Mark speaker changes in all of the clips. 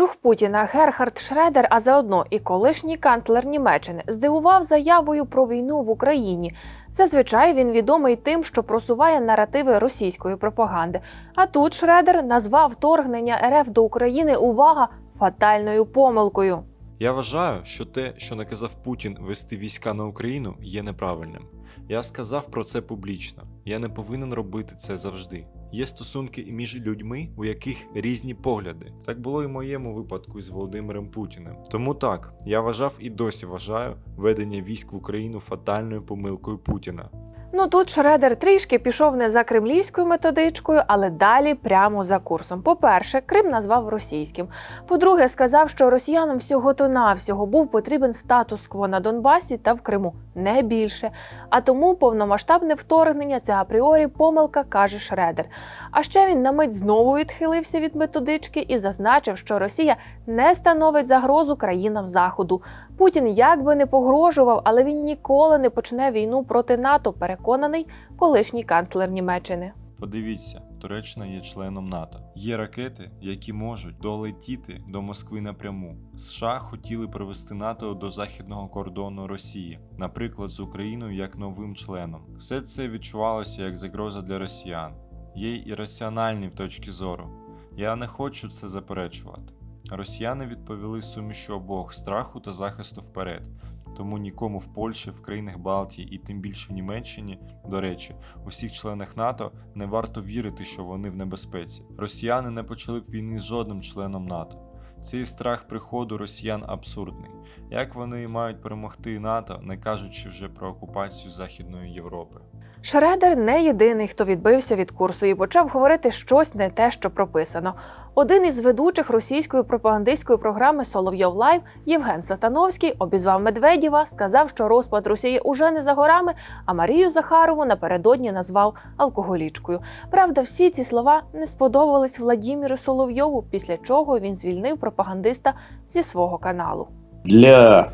Speaker 1: Друг Путіна Герхард Шредер, а заодно і колишній канцлер Німеччини, здивував заявою про війну в Україні. Зазвичай він відомий тим, що просуває наративи російської пропаганди. А тут Шредер назвав вторгнення РФ до України увага фатальною помилкою.
Speaker 2: Я вважаю, що те, що наказав Путін вести війська на Україну, є неправильним. Я сказав про це публічно. Я не повинен робити це завжди. Є стосунки між людьми, у яких різні погляди. Так було і в моєму випадку із Володимиром Путіним. Тому так, я вважав і досі вважаю ведення військ в Україну фатальною помилкою Путіна.
Speaker 1: Ну тут Шредер трішки пішов не за кремлівською методичкою, але далі прямо за курсом. По-перше, Крим назвав російським. По-друге, сказав, що росіянам всього то навсього був потрібен статус-кво на Донбасі та в Криму, не більше. А тому повномасштабне вторгнення це апріорі помилка, каже Шредер. А ще він на мить знову відхилився від методички і зазначив, що Росія не становить загрозу країнам Заходу. Путін як би не погрожував, але він ніколи не почне війну проти НАТО, переконаний колишній канцлер Німеччини.
Speaker 2: Подивіться, Туреччина є членом НАТО. Є ракети, які можуть долетіти до Москви напряму. США хотіли привести НАТО до західного кордону Росії, наприклад, з Україною як новим членом. Все це відчувалося як загроза для росіян. Є й ірраціональні в точки зору. Я не хочу це заперечувати. Росіяни відповіли сумішю обох страху та захисту вперед. Тому нікому в Польщі, в країнах Балтії і тим більше в Німеччині, до речі, усіх членах НАТО не варто вірити, що вони в небезпеці. Росіяни не почали б війни з жодним членом НАТО. Цей страх приходу росіян абсурдний. Як вони мають перемогти НАТО, не кажучи вже про окупацію Західної Європи?
Speaker 1: Шредер не єдиний, хто відбився від курсу і почав говорити щось не те, що прописано. Один із ведучих російської пропагандистської програми Соловйов Лайв Євген Сатановський обізвав Медведєва, сказав, що розпад Росії уже не за горами, а Марію Захарову напередодні назвав алкоголічкою. Правда, всі ці слова не сподобались Владіміру Соловйову, після чого він звільнив пропагандиста зі свого каналу.
Speaker 3: для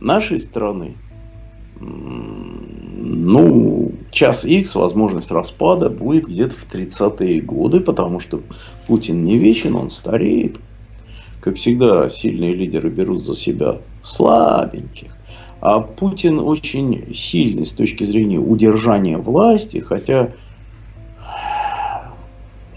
Speaker 3: нашей страны, ну, час X, возможность распада будет где-то в 30-е годы, потому что Путин не вечен, он стареет. Как всегда, сильные лидеры берут за себя слабеньких. А Путин очень сильный с точки зрения удержания власти, хотя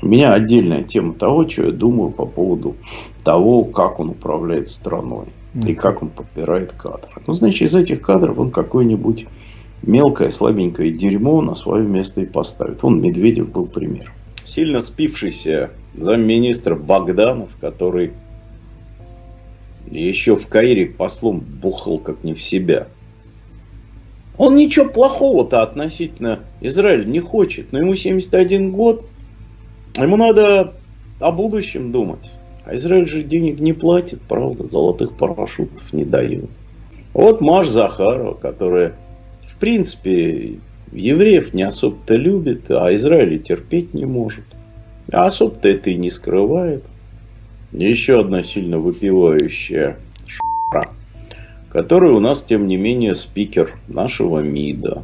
Speaker 3: у меня отдельная тема того, что я думаю по поводу того, как он управляет страной и как он подбирает кадры. Ну, значит, из этих кадров он какое-нибудь мелкое, слабенькое дерьмо на свое место и поставит. Он Медведев был пример. Сильно спившийся замминистра Богданов, который еще в Каире послом бухал как не в себя. Он ничего плохого-то относительно Израиля не хочет, но ему 71 год, ему надо о будущем думать. А Израиль же денег не платит, правда, золотых парашютов не дает. Вот Маш Захарова, которая, в принципе, евреев не особо-то любит, а Израиля терпеть не может. А особо-то это и не скрывает. Еще одна сильно выпивающая ш***ра, которая у нас, тем не менее, спикер нашего МИДа.